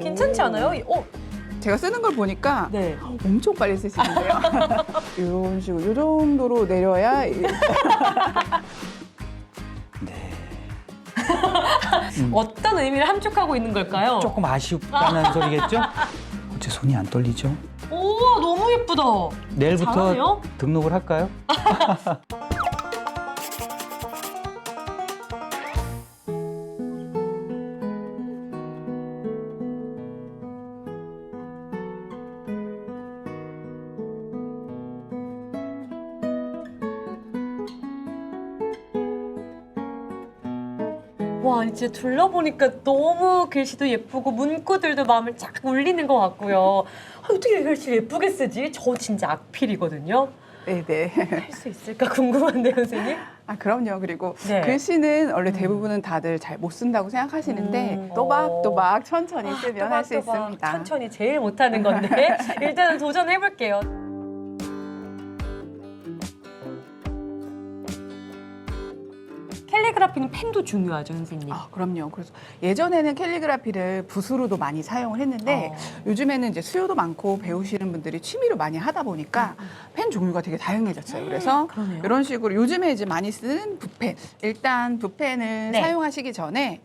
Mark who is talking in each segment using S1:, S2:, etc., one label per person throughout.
S1: 괜찮지 않아요? 어,
S2: 제가 쓰는 걸 보니까
S1: 네.
S2: 엄청 빨리 쓰시는데요. 이런 식으로 이 정도로 내려야 이-
S3: 네.
S1: 어떤 의미를 함축하고 있는 걸까요?
S3: 조금 아쉽다는 소리겠죠? 어째 손이 안 떨리죠?
S1: 오, 너무 예쁘다.
S3: 내일부터
S1: 잘하네요.
S3: 등록을 할까요?
S1: 이제 둘러보니까 너무 글씨도 예쁘고 문구들도 마음을 쫙 울리는 것 같고요. 아, 어떻게 이 글씨를 예쁘게 쓰지? 저 진짜 악필이거든요.
S2: 네네.
S1: 할 수 있을까 궁금한데요, 선생님?
S2: 아 그럼요. 그리고
S1: 네.
S2: 글씨는 원래 대부분은 다들 잘 못 쓴다고 생각하시는데
S1: 음.
S2: 또박또박 천천히
S1: 아,
S2: 쓰면 할수
S1: 또박또박
S2: 있습니다.
S1: 천천히 제일 못하는 건데 일단은 도전해볼게요. 캘리그라피는 펜도 중요하죠, 선생님.
S2: 아, 그럼요. 그래서 예전에는 캘리그라피를 붓으로도 많이 사용을 했는데
S1: 어.
S2: 요즘에는 이제 수요도 많고 배우시는 분들이 취미로 많이 하다 보니까 펜 종류가 되게 다양해졌어요. 그래서
S1: 음, 그러네요.
S2: 이런 식으로 요즘에 이제 많이 쓰는 붓펜. 일단 붓펜을
S1: 네.
S2: 사용하시기 전에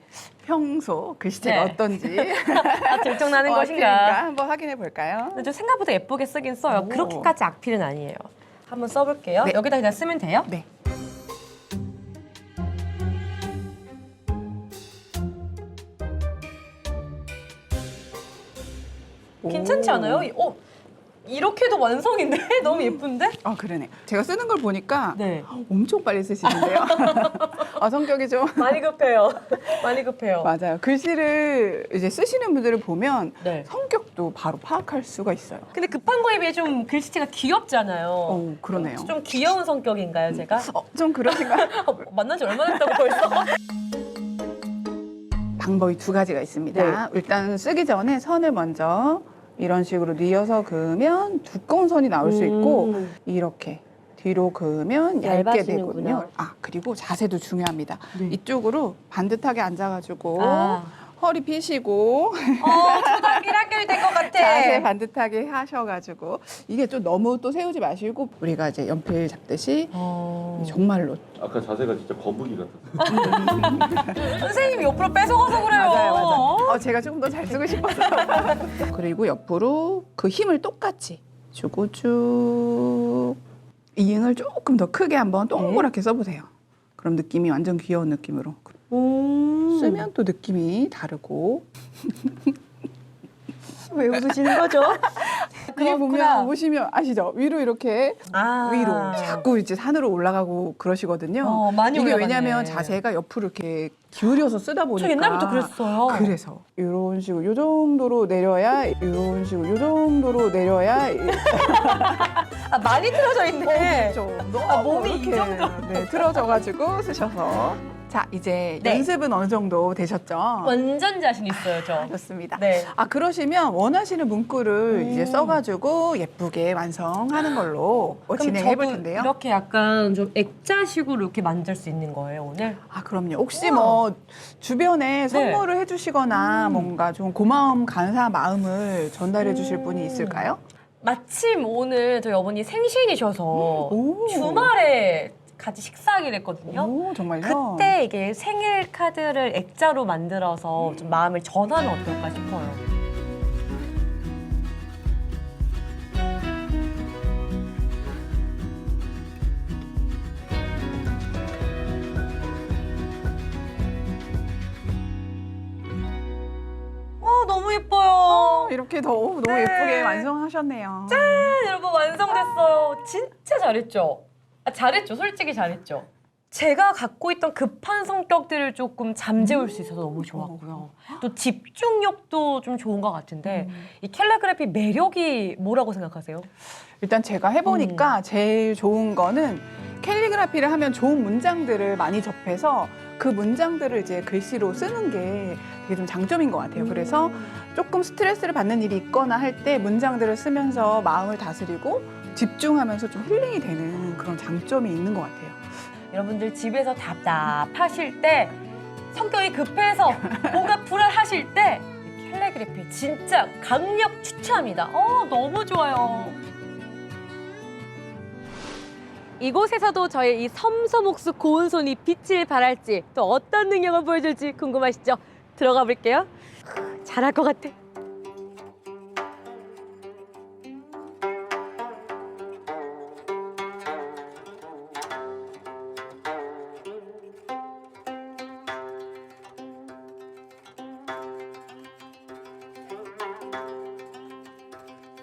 S2: 평소 글씨체가
S1: 네.
S2: 어떤지
S1: 아, 들통나는
S2: 어,
S1: 것인가?
S2: 한번 확인해 볼까요?
S1: 근데 좀 생각보다 예쁘게 쓰긴 써요.
S2: 오.
S1: 그렇게까지 악필은 아니에요. 한번 써볼게요.
S2: 네.
S1: 여기다 그냥 쓰면 돼요?
S2: 네.
S1: 괜찮지
S2: 오.
S1: 않아요? 이- 어, 이렇게도 완성인데? 너무 예쁜데?
S2: 아 그러네. 제가 쓰는 걸 보니까
S1: 네.
S2: 엄청 빨리 쓰시는데요. 아 성격이 좀
S1: 많이 급해요. 많이 급해요.
S2: 맞아요. 글씨를 이제 쓰시는 분들을 보면
S1: 네.
S2: 성격도 바로 파악할 수가 있어요.
S1: 근데 급한 거에 비해 좀 글씨체가 귀엽잖아요.
S2: 어, 그러네요.
S1: 좀 귀여운 성격인가요, 제가?
S2: 어, 좀 그러신가요?
S1: 어, 만난 지 얼마나 됐다고 벌써?
S2: 방법이 두 가지가 있습니다.
S1: 네.
S2: 일단 쓰기 전에 선을 먼저 이런 식으로 뉘어서 그으면 두꺼운 선이 나올 수 있고
S1: 음.
S2: 이렇게 뒤로 그으면 얇게
S1: 얇아지는구나.
S2: 되거든요. 아 그리고 자세도 중요합니다.
S1: 네.
S2: 이쪽으로 반듯하게 앉아가지고
S1: 아.
S2: 허리 피시고
S1: 어, 초등학교 1학년이 될것 같아.
S2: 자세 반듯하게 하셔가지고 이게 좀 너무 또 세우지 마시고 우리가 이제 연필 잡듯이
S1: 어...
S2: 정말로
S4: 아까 자세가 진짜 거북이 같았어요.
S1: 선생님이 옆으로 뺏어가서 그래요.
S2: 맞아요, 맞아요. 어, 제가 조금 더 잘 쓰고 싶어서. 그리고 옆으로 그 힘을 똑같이 주고 쭉 이응을 조금 더 크게 한번 동그랗게 써보세요. 그럼 느낌이 완전 귀여운 느낌으로
S1: 음.
S2: 쓰면 또 느낌이 다르고
S1: 왜 웃으시는 거죠?
S2: 그게 보면 보시면 아시죠 위로 이렇게
S1: 아.
S2: 위로 자꾸 이제 산으로 올라가고 그러시거든요.
S1: 어, 많이
S2: 이게
S1: 올라갔네.
S2: 왜냐하면 자세가 옆으로 이렇게 기울여서 쓰다 보니까
S1: 저 옛날부터 그랬어요.
S2: 그래서 이런 식으로 요 정도로 내려야 이런 식으로 요 정도로 내려야 이-
S1: 아, 많이 틀어져 있네.
S2: 좀 너무
S1: 아, 몸이 이
S2: 이렇게,
S1: 정도?
S2: 네, 틀어져가지고 쓰셔서 자 이제
S1: 네.
S2: 연습은 어느 정도 되셨죠?
S1: 완전 자신 있어요, 저.
S2: 좋습니다.
S1: 네.
S2: 아 그러시면 원하시는 문구를
S1: 음.
S2: 이제 써가지고 예쁘게 완성하는 걸로 어, 진행해 볼
S1: 저도
S2: 텐데요.
S1: 이렇게 약간 좀 액자식으로 이렇게 만들 수 있는 거예요, 오늘?
S2: 아 그럼요. 혹시 뭐 주변에 선물을 해주시거나
S1: 네. 음.
S2: 뭔가 좀 고마움 감사 마음을 전달해 주실
S1: 음.
S2: 분이 있을까요?
S1: 마침 오늘 저희 어머니 생신이셔서
S2: 오.
S1: 주말에 같이 식사하기로 했거든요.
S2: 오 정말요?
S1: 그때 이게 생일 카드를 액자로 만들어서 좀 마음을 전하면 어떨까 싶어요. 와 너무 예뻐요.
S2: 이렇게 더 너무
S1: 네.
S2: 예쁘게 완성하셨네요.
S1: 짠! 여러분 완성됐어요. 진짜 잘했죠? 아, 잘했죠. 솔직히 잘했죠. 제가 갖고 있던 급한 성격들을 조금 잠재울 수 있어서 너무 좋았고요. 또 집중력도 좀 좋은 것 같은데 이 캘리그래피 매력이 뭐라고 생각하세요?
S2: 일단 제가
S1: 음.
S2: 해보니까 제일 좋은 거는 캘리그라피를 하면 좋은 문장들을 많이 접해서 그 문장들을 이제 글씨로 쓰는 게 되게 좀 장점인 것 같아요. 그래서 조금 스트레스를 받는 일이 있거나 할 때 문장들을 쓰면서 마음을 다스리고 집중하면서 좀 힐링이 되는 그런 장점이 있는 것 같아요.
S1: 여러분들 집에서 답답하실 때 성격이 급해서 뭔가 불안하실 때 캘리그래피 진짜 강력 추천합니다. 어, 너무 좋아요. 이곳에서도 저의 이 섬섬옥수 고운 손이 빛을 발할지 또 어떤 능력을 보여줄지 궁금하시죠? 들어가 볼게요. 잘할 것 같아.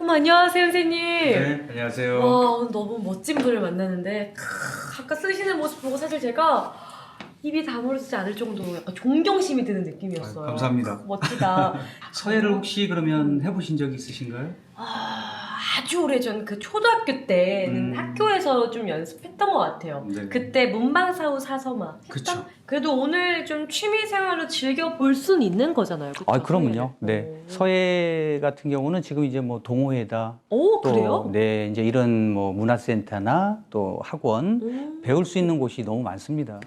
S1: 어머, 안녕하세요, 선생님.
S3: 네, 안녕하세요.
S1: 와 오늘 너무 멋진 분을 만나는데 크, 아까 쓰시는 모습 보고 사실 제가 입이 다물어지지 않을 정도로 약간 존경심이 드는 느낌이었어요.
S3: 아유, 감사합니다.
S1: 멋지다.
S3: 서예를 혹시 그러면 해보신 적 있으신가요?
S1: 아, 아주 오래전 그 초등학교 때는
S3: 음.
S1: 학교에서 좀 연습했던 것 같아요.
S3: 네.
S1: 그때 문방사후 사서마 했던?
S3: 그쵸.
S1: 그래도 오늘 좀 취미생활로 즐겨 볼 수는 있는 거잖아요. 그쵸?
S3: 아.
S1: 서예를.
S3: 네.
S1: 오.
S3: 서예 같은 경우는 지금 이제 뭐 동호회다.
S1: 오
S3: 또
S1: 그래요?
S3: 네, 이제 이런 뭐 문화센터나 또 학원
S1: 음.
S3: 배울 수 있는 곳이 너무 많습니다.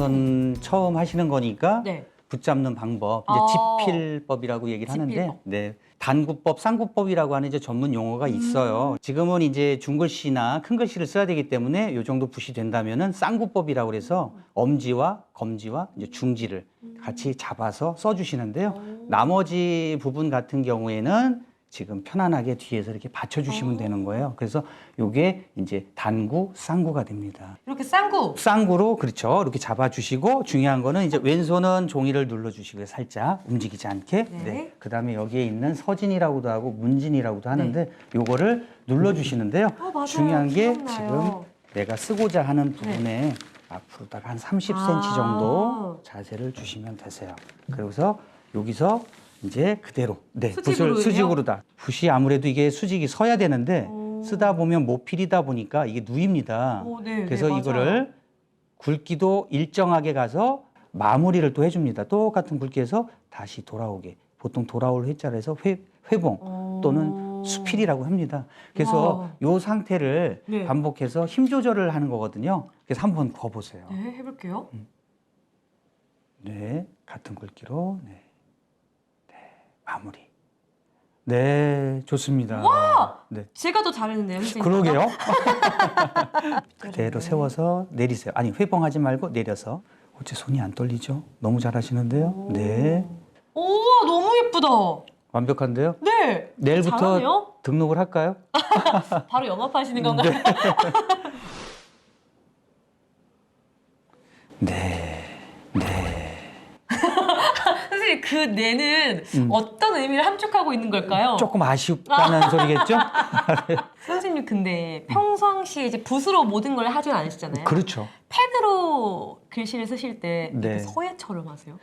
S3: 우선 처음 하시는 거니까
S1: 네.
S3: 붙잡는 방법,
S1: 아.
S3: 이제 집필법이라고 얘기를 하는데,
S1: 집필법.
S3: 네. 단구법, 쌍구법이라고 하는 이제 전문 용어가
S1: 음.
S3: 있어요. 지금은 이제 중글씨나 큰 글씨를 써야 되기 때문에 요 정도 붓이 된다면은 쌍구법이라고 그래서 엄지와 검지와 이제 중지를 같이 잡아서 써주시는데요.
S1: 오.
S3: 나머지 부분 같은 경우에는 지금 편안하게 뒤에서 이렇게
S1: 어.
S3: 받쳐주시면 되는 거예요. 그래서 요게 이제 단구, 쌍구가 됩니다.
S1: 이렇게 쌍구.
S3: 쌍구로 그렇죠. 이렇게 잡아주시고 중요한 거는 이제 왼손은 종이를 눌러주시고요. 살짝 움직이지 않게.
S1: 네.
S3: 그다음에 여기에 있는 서진이라고도 하고 문진이라고도 하는데 요거를 눌러주시는데요.
S1: 어, 맞아요.
S3: 중요한 게
S1: 기억나요.
S3: 지금 내가 쓰고자 하는 부분에 앞으로다가 한 30cm
S1: 아.
S3: 정도 자세를 주시면 되세요. 그래서 여기서 이제 그대로 네? 붓을 수직으로 다. 붓이 아무래도 이게 수직이 서야 되는데
S1: 오.
S3: 쓰다 보면 모필이다 보니까 이게 누입니다.
S1: 오, 네,
S3: 그래서
S1: 네.
S3: 이거를 굵기도 일정하게 가서 마무리를 또 해줍니다. 똑같은 굵기에서 다시 돌아오게. 보통 돌아올 회자를 해서 회, 회봉
S1: 어.
S3: 또는 수필이라고 합니다. 그래서 요 상태를
S1: 네.
S3: 반복해서 힘 조절을 하는 거거든요. 그래서 한번 거보세요.
S1: 네, 해볼게요.
S3: 네, 같은 굵기로 네, 네 마무리. 네, 좋습니다. 네,
S1: 제가 더 잘했는데요, 선생님.
S3: 그러게요. 그대로 세워서 내리세요. 아니 회봉하지 말고 내려서. 어째 손이 안 떨리죠? 너무 잘하시는데요. 네,
S1: 오, 너무 예쁘다.
S3: 완벽한데요.
S1: 네.
S3: 내일부터
S1: 잘하네요.
S3: 등록을 할까요?
S1: 바로 영업하시는 건가요?
S3: 네, 네.
S1: 선생님, 그 뇌는
S3: 음.
S1: 어떤 의미를 함축하고 있는 걸까요?
S3: 조금 아쉽다는 소리겠죠?
S1: 선생님, 근데 평상시에 이제 붓으로 모든 걸 하진 않으시잖아요.
S3: 그렇죠.
S1: 펜으로 글씨를 쓰실 때
S3: 네.
S1: 이렇게 서예처럼 하세요?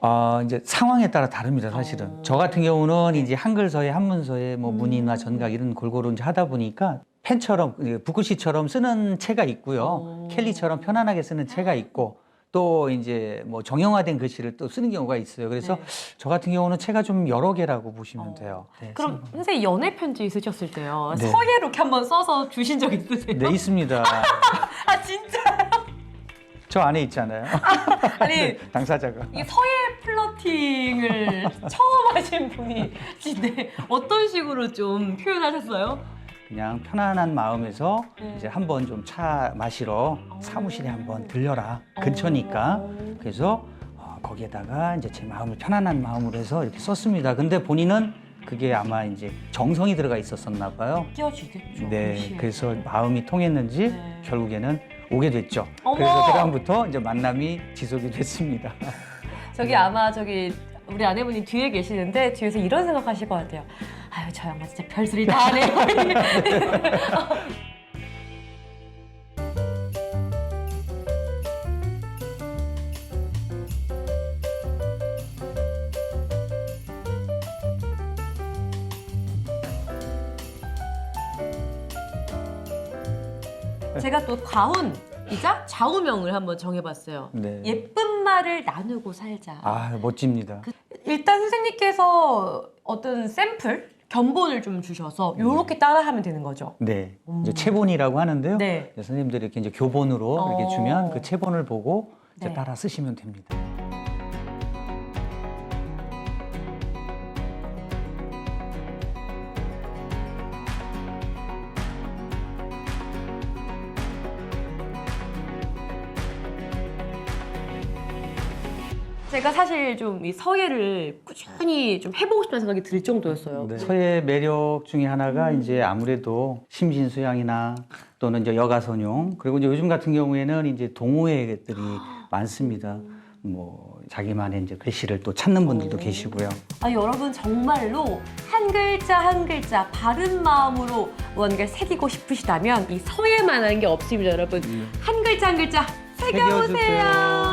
S3: 아, 이제 상황에 따라 다릅니다, 사실은.
S1: 어.
S3: 저 같은 경우는 이제 한글서예, 한문서예, 뭐
S1: 음.
S3: 문이나 전각 이런 골고루 이제 하다 보니까 펜처럼, 예, 붓글씨처럼 쓰는 채가 있고요.
S1: 어.
S3: 캘리처럼 편안하게 쓰는 채가 있고 또 이제 뭐 정형화된 글씨를 또 쓰는 경우가 있어요. 그래서
S1: 네.
S3: 저 같은 경우는 채가 좀 여러 개라고 보시면
S1: 어.
S3: 돼요. 네,
S1: 그럼 선생님 연애 편지 있으셨을 때요.
S3: 네.
S1: 서예로 이렇게 한번 써서 주신 적 있으세요?
S3: 네, 있습니다.
S1: 아 진짜?
S3: 저 안에 있잖아요.
S1: 아니
S3: 당사자가.
S1: 이 서예 플러팅을 처음 하신 분이신데 어떤 식으로 좀 표현하셨어요?
S3: 그냥 편안한 마음에서
S1: 네.
S3: 이제 한번 좀 차 마시러 사무실에 한번 들려라. 근처니까.
S1: 어.
S3: 그래서 어, 거기에다가 이제 제 마음을 편안한 마음으로 해서 이렇게 썼습니다. 근데 본인은 그게 아마 이제 정성이 들어가 있었었나 봐요.
S1: 느껴지겠죠.
S3: 네. 그래서 마음이 통했는지
S1: 네.
S3: 결국에는 오게 됐죠.
S1: 어머!
S3: 그래서 그다음부터 이제 만남이 지속이 됐습니다.
S1: 저기 아마 저기 우리 아내분이 뒤에 계시는데 뒤에서 이런 생각하실 것 같아요. 아유 저 양반 진짜 별소리 다 하네요. 제가 또 가훈이자 좌우명을 한번 정해봤어요.
S3: 네.
S1: 예쁜 말을 나누고 살자.
S3: 아 멋집니다.
S1: 일단 선생님께서 어떤 샘플 견본을 좀 주셔서 요렇게 따라하면 되는 거죠.
S3: 네. 이제
S1: 음.
S3: 체본이라고 하는데요.
S1: 네.
S3: 이제 선생님들이 이렇게 이제 교본으로
S1: 어.
S3: 이렇게 주면 그 체본을 보고 이제
S1: 네.
S3: 따라 쓰시면 됩니다.
S1: 제가 사실 좀 이 서예를 꾸준히 좀 해보고 싶다는 생각이 들 정도였어요.
S3: 네. 서예 매력 중에 하나가 이제 아무래도 심신수양이나 또는 이제 여가선용 그리고 이제 요즘 같은 경우에는 이제 동호회들이 많습니다. 뭐 자기만의 이제 글씨를 또 찾는 분들도
S1: 오.
S3: 계시고요.
S1: 아, 여러분 정말로 한 글자 한 글자 바른 마음으로 뭔가를 새기고 싶으시다면 이 서예만한 게 없습니다, 여러분. 한 글자 한 글자 새겨보세요.
S3: 새겨주세요.